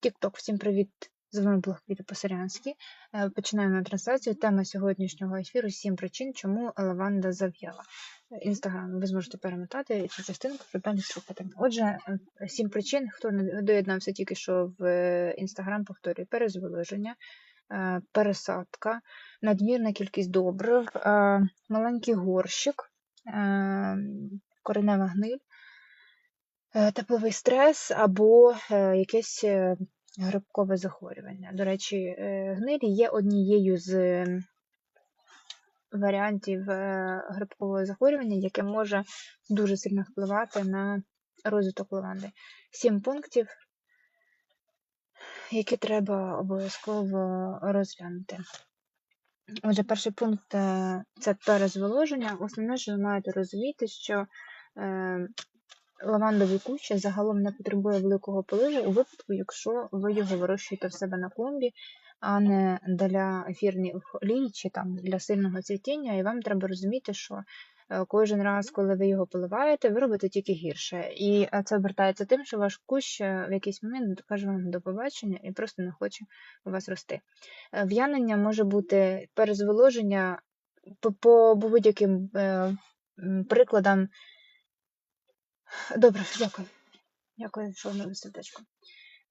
Тік-ток, всім привіт! З вами блог Квіти Посарянський. Починаємо трансляцію. Тема сьогоднішнього ефіру сім причин, чому лаванда зав'яла. Інстаграм, ви зможете перемотати цю частинку, щоб далі слухати. Отже, е, сім причин, хто не доєднався тільки що в інстаграм, повторюю, перезволоження, пересадка, надмірна кількість добрив, маленький горщик, коренева гниль, тепловий стрес або е, якесь е, грибкове захворювання. До речі, е, гнилі є однією з е, варіантів е, грибкового захворювання, яке може дуже сильно впливати на розвиток лаванди. Сім пунктів, які треба обов'язково розглянути. Отже, перший пункт е, це перезволоження. Основне, що ви маєте розуміти, що е, лавандовий кущ загалом не потребує великого поливу у випадку, якщо ви його вирощуєте в себе на клумбі, а не для ефірних олій чи там для сильного цвітіння. І вам треба розуміти, що е, кожен раз, коли ви його поливаєте, ви робите тільки гірше. І е, це обертається тим, що ваш кущ е, в якийсь момент каже вам до побачення і просто не хоче у вас рости. В'янення може бути перезволоження по, будь-яким прикладам. Добре, дякую. Дякую, що ви сердечко.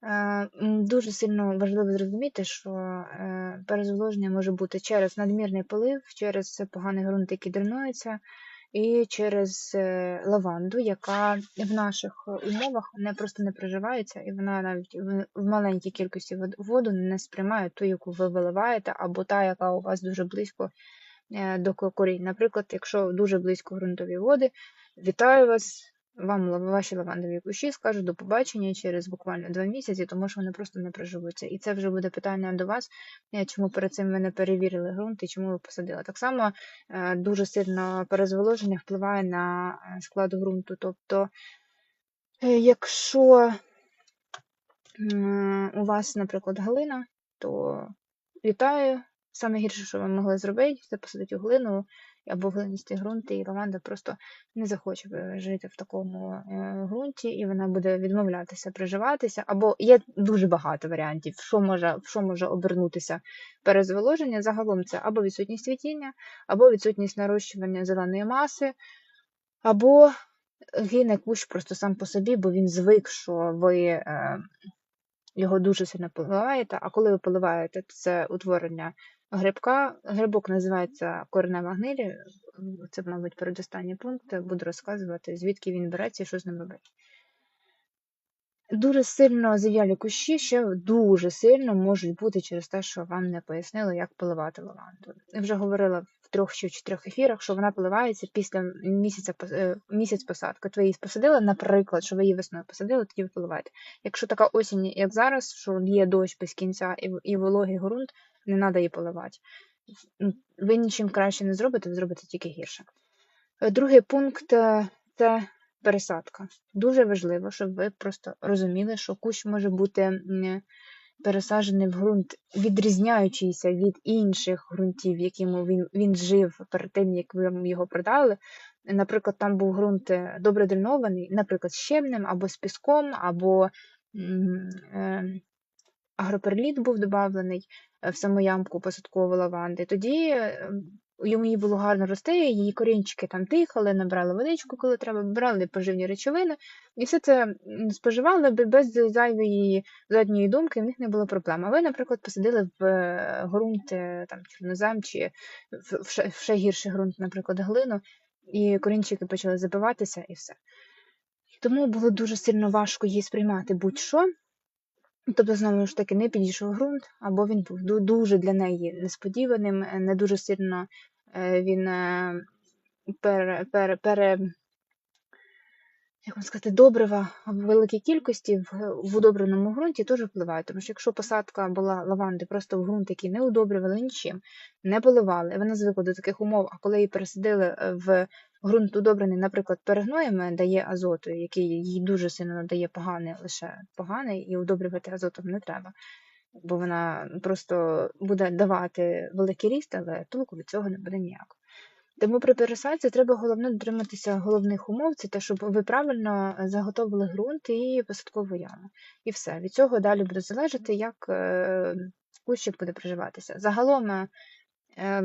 Е, Дуже сильно важливо зрозуміти, що е, перезволоження може бути через надмірний полив, через поганий ґрунт, який дренується, і через е, лаванду, яка в наших умовах не просто не приживається, і вона навіть в, маленькій кількості воду не сприймає ту, яку ви виливаєте, або та, яка у вас дуже близько до корінь. Наприклад, якщо дуже близько ґрунтові води, вітаю вас. Вам ваші лавандові кущі скажуть до побачення через буквально два місяці, тому що вони просто не приживуться. І це вже буде питання до вас, е, чому перед цим ви не перевірили ґрунт і чому ви посадили. Так само е, дуже сильно перезволоження впливає на е, склад ґрунту. Тобто, якщо у вас, наприклад, глина, то вітаю. Саме гірше, що ви могли зробити, це посадити глину або в глинистий ґрунт, і лаванда просто не захоче е, жити в такому е, ґрунті, і вона буде відмовлятися приживатися. Або є дуже багато варіантів, що може, що може обернутися перезволоження. Загалом це або відсутність цвітіння, або відсутність нарощування зеленої маси, або гине кущ просто сам по собі, бо він звик, що ви е, його дуже сильно поливаєте, а коли ви поливаєте, це утворення грибка. Грибок називається коренева гнилі. Це, мабуть, передостанній пункт. Буду розказувати, звідки він береться і що з ним робити. Дуже сильно зав'ялі кущі ще дуже сильно можуть бути через те, що вам не пояснили, як поливати лаванду. Я вже говорила в трьох чи чотирьох ефірах, що вона поливається після місяця е, місяць посадки. От ви її посадили, наприклад, що ви її весною посадили, тоді ви поливаєте. Якщо така осінь, як зараз, що є дощ без кінця і, і вологий ґрунт, не треба її поливати. Ви нічим краще не зробите, ви зробите тільки гірше. Е, Другий пункт е, це пересадка. Дуже важливо, щоб ви просто розуміли, що кущ може бути пересаджений в ґрунт, відрізняючийся від інших ґрунтів, якими він, він жив перед тим, як ви його продали. Наприклад, там був ґрунт е, добре дренований, наприклад, з щебнем або з піском, або агроперліт був додавлений е, в саму ямку посадкової лаванди. Тоді е, йому їй було гарно рости, її корінчики там тихали, набрали водичку, коли треба, брали поживні речовини, і все це споживали без зайвої задньої думки, в них не було проблем. А ви, наприклад, посадили в е, ґрунт е, там чорнозем чи в ще гірший ґрунт, наприклад, глину, і корінчики почали забиватися і все. Тому було дуже сильно важко її сприймати будь-що. Тобто, знову ж таки, не підійшов ґрунт, або він був ду- дуже для неї несподіваним, е, не дуже сильно е, він е, пере, пере, пере, як вам сказати, добрива в великій кількості в, удобреному ґрунті теж впливає. Тому що якщо посадка була лаванди просто в ґрунт, який не удобрювали нічим, не поливали, вона звикла до таких умов, а коли її пересадили е, в ґрунт удобрений, наприклад, перегноями, дає азоту, який їй дуже сильно надає поганий, лише поганий, і удобрювати азотом не треба. Бо вона просто буде давати великий ріст, але толку від цього не буде ніякого. Тому при пересадці треба головне дотриматися головних умов, це те, щоб ви правильно заготовили ґрунт і посадкову яму. І все. Від цього далі буде залежати, як е, кущик буде приживатися. Загалом е,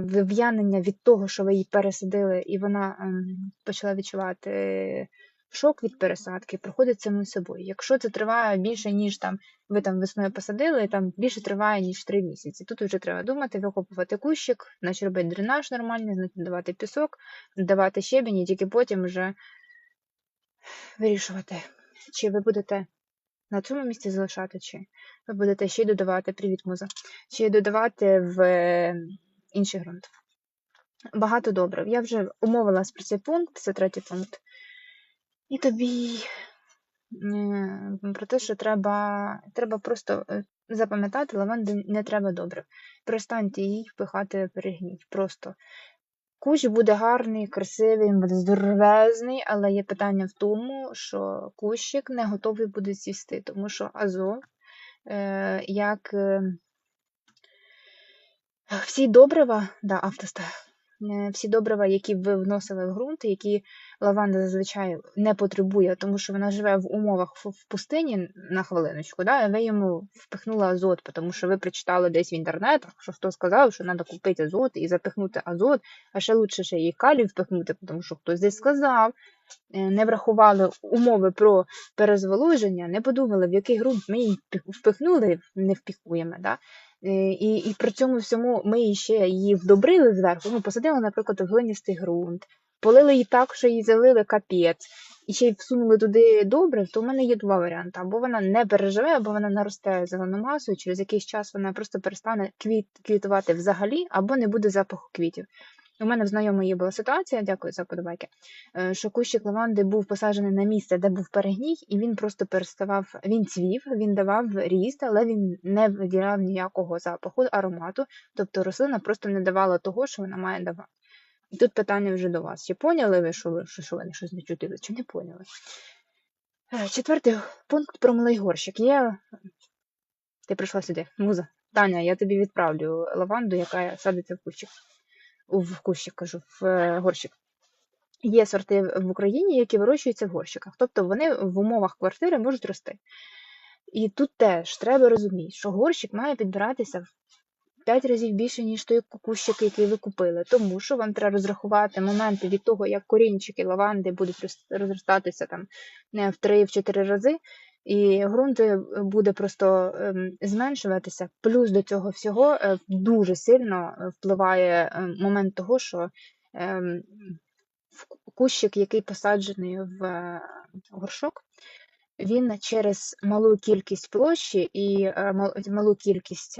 в'янення від того, що ви її пересадили, і вона ем, почала відчувати шок від пересадки, проходить самим собою. Якщо це триває більше, ніж там ви там весною посадили, там більше триває, ніж 3 місяці. Тут вже треба думати, викопувати кущик, значить робити дренаж нормальний, значить давати пісок, давати щебінь, і тільки потім вже вирішувати, чи ви будете на цьому місці залишати, чи ви будете ще й додавати привіт, муза, й додавати в інший ґрунт. Багато добрив. Я вже умовилась про цей пункт, це третій пункт. І тобі про те, що треба треба просто е, запам'ятати, лаванди не треба добре. Перестаньте її впихати перегніть. Просто. Кущ буде гарний, красивий, буде здоровезний, але є питання в тому, що кущик не готовий буде цвісти, тому що азот, е, як е, всі добрива, да, автостав, Е, всі добрива, які ви вносили в ґрунт, які лаванда зазвичай не потребує, тому що вона живе в умовах в пустині на хвилиночку, да, ви йому впихнули азот, тому що ви прочитали десь в інтернетах, що хто сказав, що треба купити азот і запихнути азот, а ще лучше ще і калій впихнути, тому що хтось десь сказав, е, не врахували умови про перезволоження, не подумали, в який ґрунт ми її впихнули, не впіхуємо. Да? Е, і і при цьому всьому ми ще її вдобрили зверху. Ну, посадили, наприклад, в глиністий ґрунт, полили її так, що її залили капець, і ще й всунули туди добре, то в мене є два варіанти. Або вона не переживе, або вона наросте зелену масу, і через якийсь час вона просто перестане квіт, квітувати взагалі, або не буде запаху квітів. У мене в знайомої була ситуація, дякую за подобайки, е, що кущик лаванди був посаджений на місце, де був перегній, і він просто переставав, він цвів, він давав ріст, але він не виділяв ніякого запаху, аромату, тобто рослина просто не давала того, що вона має давати. Тут питання вже до вас. Чи поняли ви, що ви що, що ви щось не чути, чи не поняли? Е, четвертий пункт про малий горщик. Є. Ти прийшла сюди, муза. Таня, я тобі відправлю лаванду, яка садиться в кущик в кущик, кажу, в е, горщик. Є сорти в Україні, які вирощуються в горщиках. Тобто вони в умовах квартири можуть рости. І тут теж треба розуміти, що горщик має підбиратися в 5 разів більше, ніж той кущик, який ви купили. Тому що вам треба розрахувати моменти від того, як корінчики лаванди будуть розростатися там в 3-4 рази, і ґрунт е, буде просто ем, зменшуватися. Плюс до цього всього е, дуже сильно е, впливає момент того, що ем, кущик, який посаджений в горшок, він через малу кількість площі і малу кількість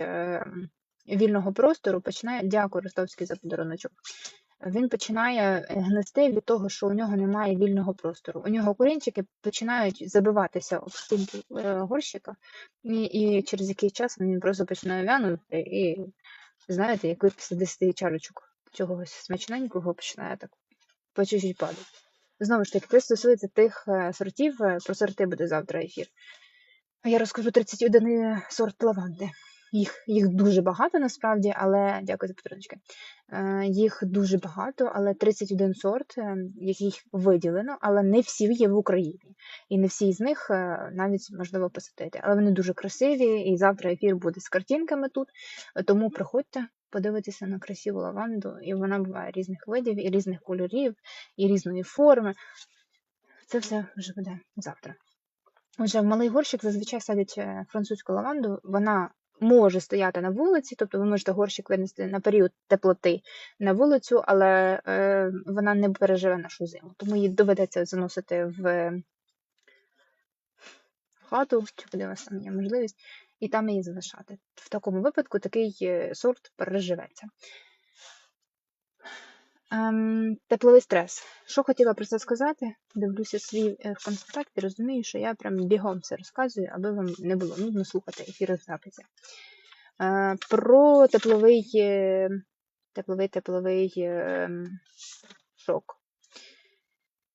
вільного простору починає. Дякую, Ростовський, за подаруночок він починає е, гнести від того, що у нього немає вільного простору. У нього корінчики починають забиватися в стінки е, горщика, і і через який час він просто починає вянути, і, знаєте, як ви після 10 чарочок чогось смачненького починає так по чуть-чуть падати. Знову ж таки, це стосується тих е, сортів, про сорти буде завтра ефір. А Я розкажу 31 сорт лаванди. Їх їх дуже багато насправді, але дякую за підтримки. Е, їх дуже багато, але 31 сорт, е, яких виділено, але не всі є в Україні. І не всі з них е, навіть можливо посадити. Але вони дуже красиві, і завтра ефір буде з картинками тут. Тому приходьте подивитися на красиву лаванду, і вона буває різних видів, і різних кольорів, і різної форми. Це все вже буде завтра. Отже, в малий горщик зазвичай садять французьку лаванду, вона може стояти на вулиці, тобто ви можете горщик винести на період теплоти на вулицю, але е, вона не переживе нашу зиму. Тому її доведеться заносити в хату, чи буде у вас там є можливість, і там її залишати. В такому випадку такий е, сорт переживеться. Ем, Тепловий стрес. Що хотіла про це сказати? Дивлюся свій в конспект і розумію, що я прям бігом це розказую, аби вам не було нудно слухати ефіри в записі. Е, про тепловий тепловий тепловий е, шок.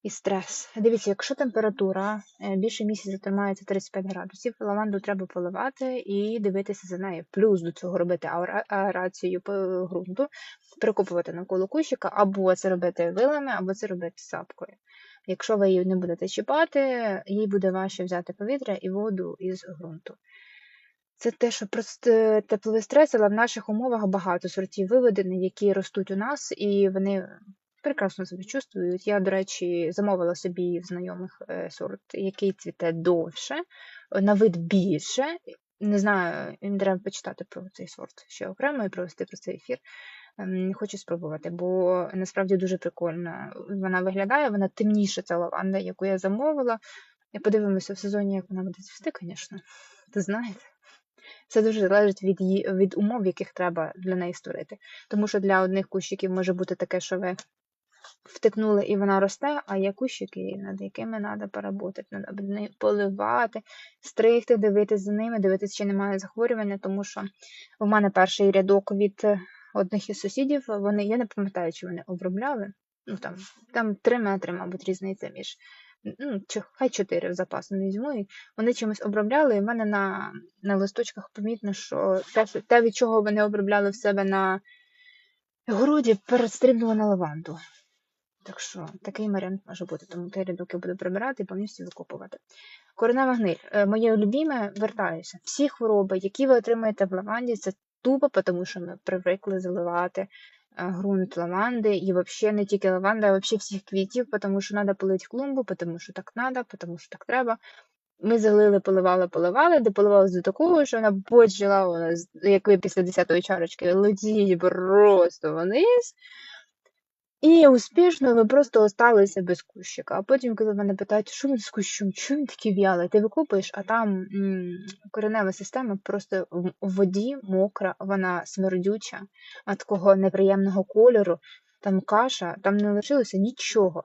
І стрес. Дивіться, якщо температура е, більше місяця тримається 35 градусів, лаванду треба поливати і дивитися за нею. Плюс до цього робити аера- аерацію ґрунту, прикопувати навколо кущика, або це робити вилами, або це робити сапкою. Якщо ви її не будете чіпати, їй буде важче взяти повітря і воду із ґрунту. Це те, що просто тепловий стрес, але в наших умовах багато сортів виведених, які ростуть у нас, і вони прекрасно себе чувствують. Я, до речі, замовила собі в знайомих е, сорт, який цвіте довше, на вид більше. Не знаю, їм треба почитати про цей сорт ще окремо і провести про цей ефір. Ем, Хочу спробувати, бо насправді дуже прикольно вона виглядає, вона темніша, ця лаванда, яку я замовила. Подивимося в сезоні, як вона буде цвісти, звісно. Ви знаєте. Це дуже залежить від її від умов, яких треба для неї створити. Тому що для одних кущиків може бути таке, що ви втикнули і вона росте, а є кущики, над якими треба поработати, треба поливати, стригти, дивитися за ними, дивитися, чи немає захворювання, тому що в мене перший рядок від одних із сусідів, вони, я не пам'ятаю, чи вони обробляли. Ну там, там 3 метри, мабуть, різниця між. Ну, чи хай 4 в запас не візьму. І вони чимось обробляли, і в мене на, на листочках помітно, що те, те, від чого вони обробляли в себе на городі, перестрибнуло на лаванду. Так що такий варіант може бути, тому той рядок я буду прибирати і повністю викопувати. Коренева гниль. Е, Моє любіме, вертаюся. Всі хвороби, які ви отримаєте в лаванді, це тупо, тому що ми привикли заливати е, ґрунт лаванди, і взагалі не тільки лаванда, а взагалі всіх квітів, тому що треба полити клумбу, тому що так треба, тому що так треба. Ми залили, поливали, поливали, дополивалися до такого, що вона вона, як ви після 10-ї чарочки, летіть просто вниз. І успішно ви просто осталися без кущика. А потім, коли мене питають, що він з кущом, чому він такий в'ялий? Ти викопаєш, а там м, коренева система просто в воді мокра, вона смердюча, а такого неприємного кольору, там каша, там не лишилося нічого,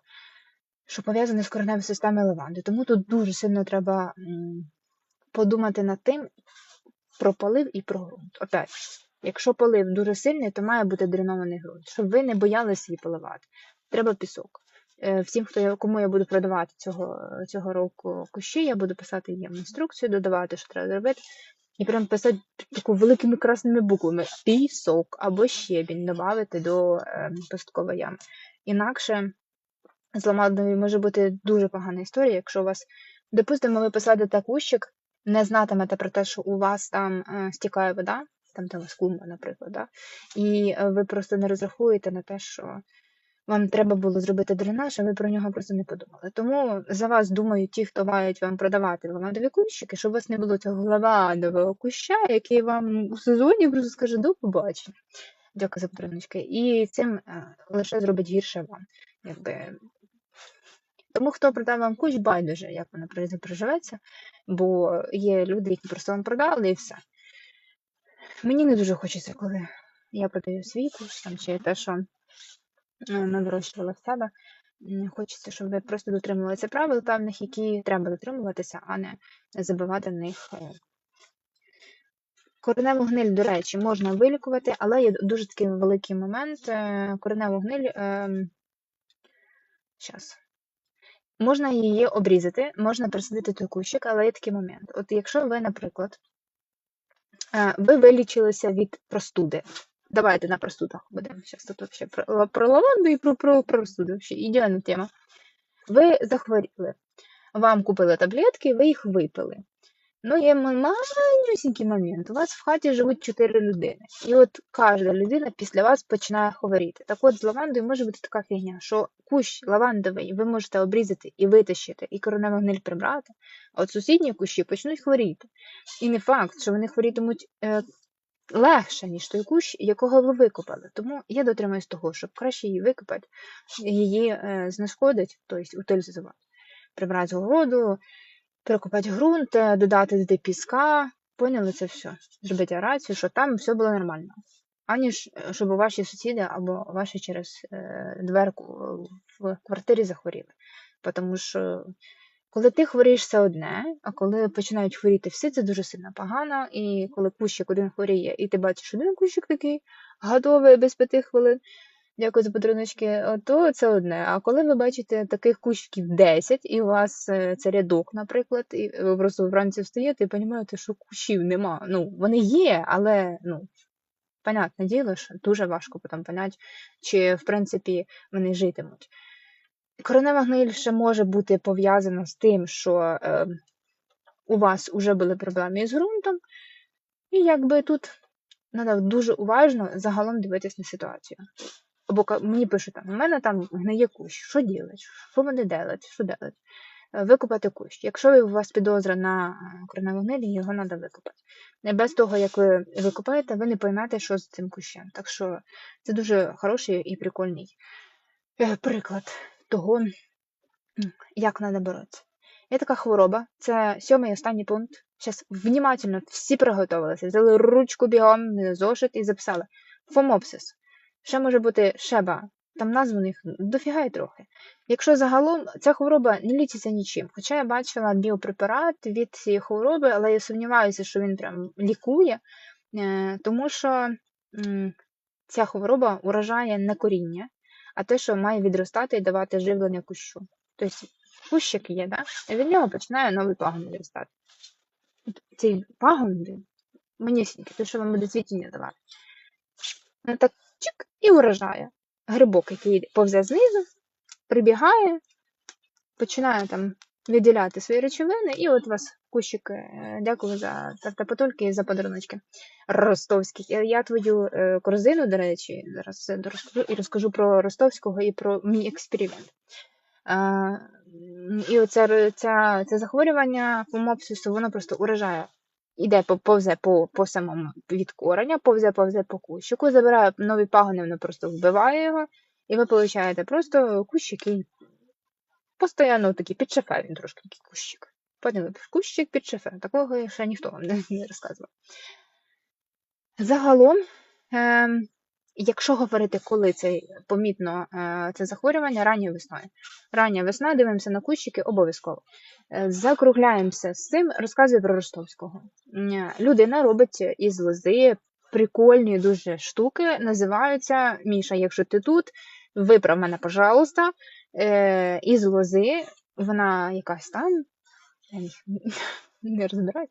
що пов'язане з кореневою системою лаванди. Тому тут дуже сильно треба м, подумати над тим про полив і про ґрунт. Опять. Якщо полив дуже сильний, то має бути дренований ґрунт, щоб ви не боялися її поливати. Треба пісок. Е, Всім, хто кому я буду продавати цього, цього року кущі, я буду писати їм інструкцію, додавати, що треба зробити. І прям писати таку великими красними буквами пісок або щебінь додати до е, посткової ями. Інакше з ламадою може бути дуже погана історія, якщо у вас, допустимо, ви посадите кущик, не знатимете про те, що у вас там е, стікає вода, там клумба, наприклад, да? і е, ви просто не розрахуєте на те, що вам треба було зробити дренаж, а ви про нього просто не подумали. Тому за вас думають ті, хто мають вам продавати лавандові кущики, щоб у вас не було цього лавандового куща, який вам у сезоні просто скаже до побачення. Дякую за підтримочки. І цим е, лише зробить гірше вам. Якби. Тому хто продав вам кущ, байдуже, як вона приживеться, бо є люди, які просто вам продали і все. Мені не дуже хочеться, коли я продаю свій курс, там чи те, що е, ми в себе. Хочеться, щоб ви просто дотримувалися правил певних, які треба дотримуватися, а не забивати них. е. Кореневу гниль, до речі, можна вилікувати, але є дуже такий великий момент. е, Кореневу гниль. Щас. Можна її обрізати, можна присадити той кущик, але є такий момент. От якщо ви, наприклад, ви вилічилися від простуди. Давайте на простудах будемо. Зараз тут вообще про, про лаванду і про, про простуду. Ще ідеальна тема. Ви захворіли. Вам купили таблетки, ви їх випили. Ну, є малюсінький момент. У вас в хаті живуть 4 людини. І от кожна людина після вас починає хворіти. Так от з лавандою може бути така фігня, що кущ лавандовий ви можете обрізати і витащити, і короневу гниль прибрати, а от сусідні кущі почнуть хворіти. І не факт, що вони хворітимуть е, легше, ніж той кущ, якого ви викопали. Тому я дотримуюсь того, щоб краще її викопати, її е, знешкодить, тобто утилізувати, прибрати з городу, перекопати ґрунт, е, додати туди піска, поняли це все, зробити арацію, щоб там все було нормально. Аніж е, щоб ваші сусіди або ваші через е, дверку в квартирі захворіли. Тому що коли ти хворієш, це одне, а коли починають хворіти всі, це дуже сильно погано. І коли кущик один хворіє, і ти бачиш один кущик такий, готовий без п'яти хвилин, Дякую за подаруночки. То це одне. А коли ви бачите таких кущиків 10, і у вас е, це рядок, наприклад, і ви просто вранці встаєте і розумієте, що кущів нема. Ну, вони є, але ну, понятне діло, що дуже важко потім поняти, чи в принципі вони житимуть. Коренева гниль ще може бути пов'язана з тим, що е, у вас вже були проблеми із ґрунтом, і якби тут треба дуже уважно загалом дивитись на ситуацію. Або мені пишуть там, у мене там гниє кущ, що ділять, що вони делать, що делать? Е, Викопати кущ. Якщо у вас підозра на е, кореневу гниль, його треба викопати. Не без того, як ви викопаєте, ви не поймете, що з цим кущем. Так що це дуже хороший і прикольний е, приклад того, як треба боротися. Є така хвороба, це сьомий останній пункт. Зараз внімательно всі приготувалися, взяли ручку бігом, зошит і записали. Фомопсис. Ще може бути шеба. Там назв у них дофіга й трохи. Якщо загалом ця хвороба не лічиться нічим. Хоча я бачила біопрепарат від цієї хвороби, але я сумніваюся, що він прям лікує, е, тому що ця хвороба уражає не коріння, а те, що має відростати і давати живлення кущу. Тобто кущик є, да? і від нього починає новий пагон виростати. От Цей пагон, манісінький, той, що вам буде цвітіння давати. Ну так чик і вражає. Грибок, який повзе знизу, прибігає, починає там виділяти свої речовини, і от у вас кущик. е, Дякую за тартапотульки і за подаруночки. Ростовських. Я, твою е, корзину, до речі, зараз е, і розкажу про ростовського і про мій експеримент. А, і оце ця, це захворювання фомопсису, воно просто уражає. Іде повзе по, по самому від кореня, повзе повзе по кущику, забирає нові пагони, воно просто вбиває його, і ви получаєте просто кущ, який постійно такий під шефе, він трошки такий кущик. Потім кущик під шефе. Такого ще ніхто вам не, розказував. Загалом, ем, якщо говорити, коли це помітно е, це захворювання, ранньою весною. Рання весна, дивимося на кущики обов'язково. Е, Закругляємося з цим, розказую про Ростовського. Людина робить із лози прикольні дуже штуки, називаються Міша, якщо ти тут, виправ мене, пожалуйста, е, із лози, вона якась там, я не розбираюсь.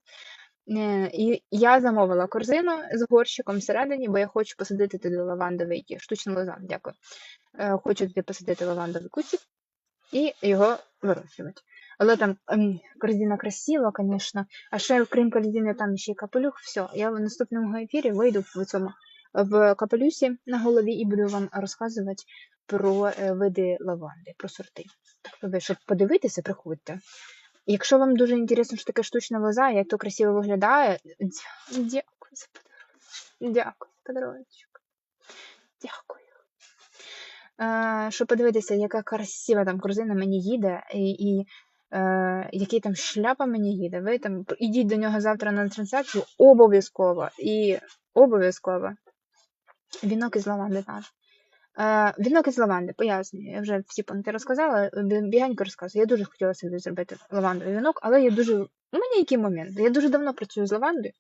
Е, І я замовила корзину з горщиком всередині, бо я хочу посадити туди лавандовий штучний лоза. Дякую. Е, Хочу туди посадити лавандовий кустик і його вирощувати. Але там ем, корзина красива, звісно. А ще крім корзини, там ще й капелюх. Все, я в наступному ефірі вийду в цьому в капелюсі на голові і буду вам розказувати про е, види лаванди, про сорти. Так, щоб подивитися, приходьте. Якщо вам дуже інтересно, що таке штучна лоза, як то красиво виглядає, дякую за подарунок. Дякую, подаруночок. Дякую. Е, щоб подивитися, яка красива там корзина мені їде, і, і е, який там шляпа мені їде. Ви там ідіть до нього завтра на трансляцію обов'язково. І обов'язково. Вінок із лаванди наш. Е, вінок із лаванди, пояснюю. Я вже всі пункти розказала, бі- бігенько розказую. Я дуже хотіла собі зробити лавандовий вінок, але я дуже. У мене який момент? Я дуже давно працюю з лавандою,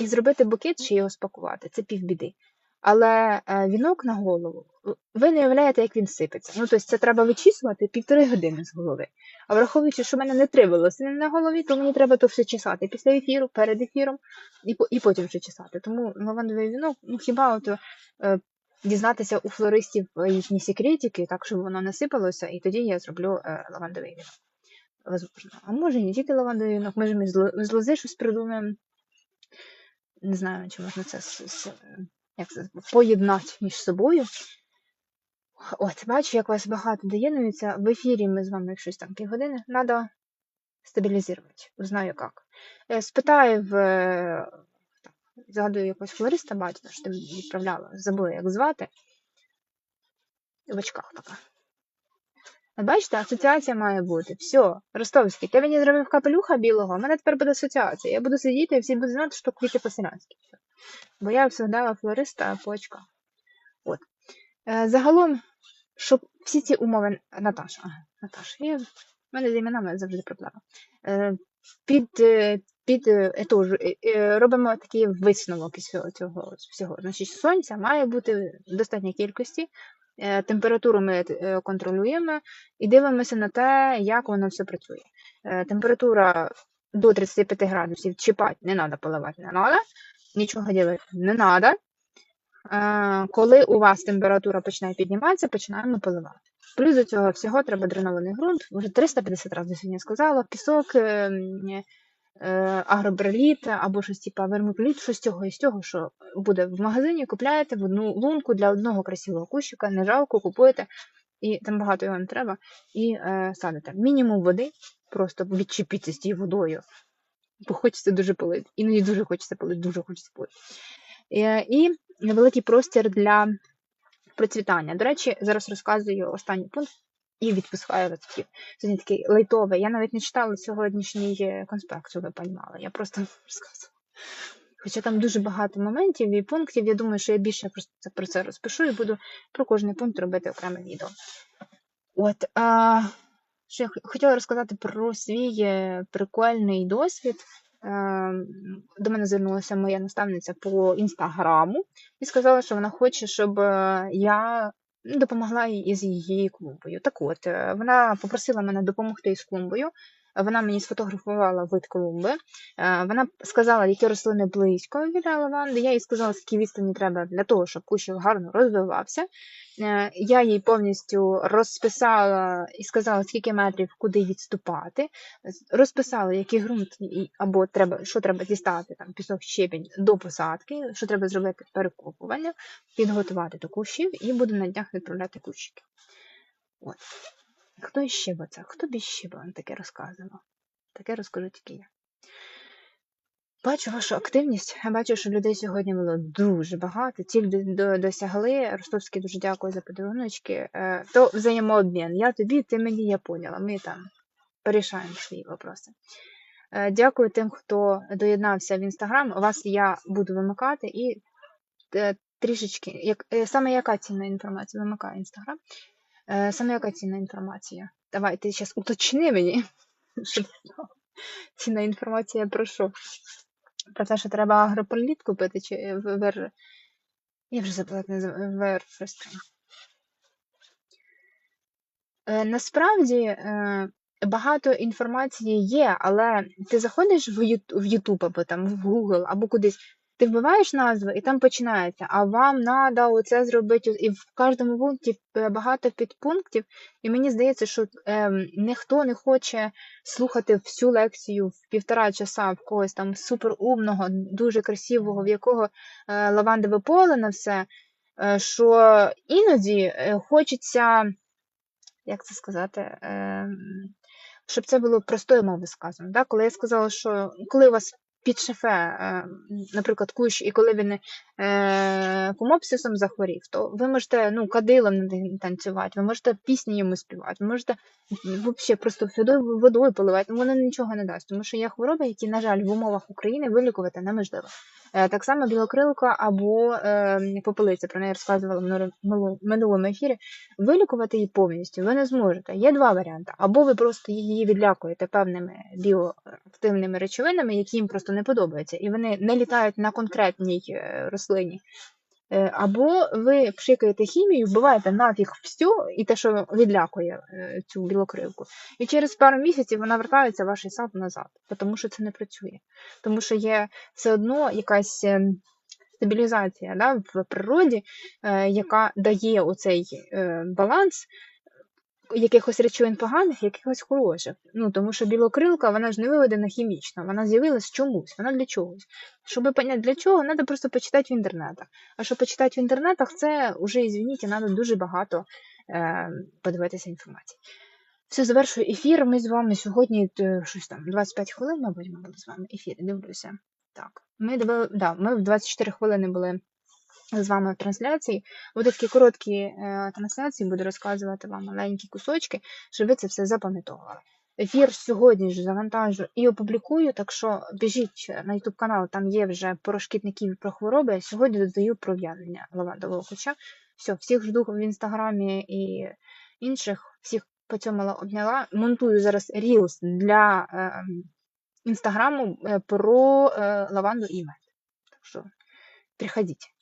і зробити букет чи його спакувати це півбіди. Але е, вінок на голову, ви не уявляєте, як він сипеться. Ну, тобто це треба вичісувати півтори години з голови. А враховуючи, що в мене не три волосини на голові, то мені треба то все чесати після ефіру, перед ефіром, і, і потім вже чесати. Тому лавандовий вінок, ну хіба от, е, дізнатися у флористів їхні секретики, так щоб воно не сипалося, і тоді я зроблю е, лавандовий вінок. Возможно. А може не тільки лавандовий вінок, може ми з ло- лози щось придумаємо. Не знаю, чи можна це як це, поєднати між собою. От, бачу, як вас багато доєднується. В ефірі ми з вами щось там півгодини. Надо стабілізувати. Знаю як. Е, Спитаю в. Згадую якогось флориста батька, що ти відправляла. Забула, як звати. В очках така. От Бачите, асоціація має бути. Все, Ростовський, ти мені зробив капелюха білого, у мене тепер буде асоціація. Я буду сидіти і всі будуть знати, що квіти по-селянськи. Бо я всегда флориста по очках. От. Е, загалом, щоб всі ці умови. Наташа, Наташа, я... в мене з іменами завжди проблема. Е, під, е, під е, етож, е, е, робимо такий висновок із цього, всього. Значить, сонця має бути в достатній кількості, Температуру ми контролюємо і дивимося на те, як воно все працює. Температура до 35 градусів чіпати не треба, поливати не треба, нічого робити не треба. Коли у вас температура починає підніматися, починаємо поливати. Плюс до цього всього треба дренований ґрунт, вже 350 разів сьогодні сказала, пісок, Е, або щось типу вермикуліт, щось цього і з цього, що буде в магазині, купляєте в одну лунку для одного красивого кущика, не жалко, купуєте, і там багато його не треба, і е, садите. Мінімум води, просто відчепіться з тією водою, бо хочеться дуже полити. Іноді дуже хочеться полити, дуже хочеться полити. Е, і невеликий простір для процвітання. До речі, зараз розказую останній пункт і відпускаю листків. Сьогодні такий лайтовий. Я навіть не читала сьогоднішній е, конспект, ви розуміли. Я просто розказувала. Хоча там дуже багато моментів і пунктів, я думаю, що я більше просто про це розпишу і буду про кожний пункт робити окреме відео. От, а, що я хотіла розказати про свій е, прикольний досвід. Ем, до мене звернулася моя наставниця по інстаграму і сказала, що вона хоче, щоб е, я допомогла їй із її клумбою. Так от, е, вона попросила мене допомогти із клумбою. Вона мені сфотографувала вид клумби. Е, вона сказала, які рослини близько від лаванди. Я їй сказала, скільки відстані треба для того, щоб кущик гарно розвивався. Е, я їй повністю розписала і сказала, скільки метрів куди відступати. Розписала, який ґрунт або треба, що треба дістати, там пісок щебінь до посадки, що треба зробити перекопування, підготувати до кущів і буду на днях відправляти кущики. От. Хто іще бо це? Хто б іще вам таке розказував? Таке розкажу тільки я. Бачу вашу активність. Я бачу, що людей сьогодні було дуже багато. Ціль досягли. Ростовський дуже дякую за подаруночки. Е, то взаємообмін. Я тобі, ти мені, я поняла. Ми там порішаємо свої вопроси. Е, дякую тим, хто доєднався в інстаграм. Вас я буду вимикати і е, трішечки, як, саме яка цінна інформація вимикає інстаграм. Саме яка цінна інформація? Давайте зараз уточни мені. Цінна інформація про що? Про те, що треба агрополіт купити, чи вер. Я вже забула, називаю вер е, Насправді е, багато інформації є, але ти заходиш в YouTube або там в Google, або кудись, ти вбиваєш назву, і там починається. А вам треба оце зробити. І в кожному пункті е, багато підпунктів. І мені здається, що е, ніхто не хоче слухати всю лекцію в півтора часа в когось там суперумного, дуже красивого, в якого е, лавандове поле на все. Е, що іноді е, хочеться, як це сказати, е, щоб це було простою мовою сказано. Да? Коли я сказала, що коли у вас під шефе, е, наприклад, кущ, і коли він е, захворів, то ви можете ну, кадилом танцювати, ви можете пісні йому співати, ви можете взагалі просто водою, водою поливати, ну, воно нічого не дасть, тому що є хвороби, які, на жаль, в умовах України вилікувати неможливо. Е, так само білокрилка або попелиця, про неї розказувала в минулому ефірі. Вилікувати її повністю ви не зможете. Є два варіанти. Або ви просто її відлякуєте певними біоактивними речовинами, які їм просто не подобаються, і вони не літають на конкретній е, рослині. Е, або ви пшикаєте хімію, вбиваєте нафіг всю і те, що відлякує е, цю білокривку. І через пару місяців вона вертається в ваш сад назад, тому що це не працює. Тому що є все одно якась стабілізація да, в природі, яка дає оцей баланс якихось речовин поганих, якихось хороших. Ну, Тому що білокрилка, вона ж не виведена хімічно, вона з'явилась чомусь, вона для чогось. Щоб поняти для чого, треба просто почитати в інтернетах. А щоб почитати в інтернетах, це вже, ізвініть, треба дуже багато е, подивитися інформації. Все, завершую ефір. Ми з вами сьогодні е, щось там 25 хвилин, мабуть, ми були з вами ефір. Дивлюся. Так, ми да, ми в 24 хвилини були з вами в трансляції. Буде такі короткі е, трансляції, буду розказувати вам маленькі кусочки, щоб ви це все запам'ятовували. Ефір сьогодні ж завантажу і опублікую, так що біжіть на YouTube канал, там є вже порошкітників про хвороби. Сьогодні додаю про в'язнення лавандового куча. Все, всіх жду в інстаграмі і інших, всіх поцьомала, обняла. Монтую зараз рілс для е, інстаграму е, про е, лаванду і мед. Так що приходіть.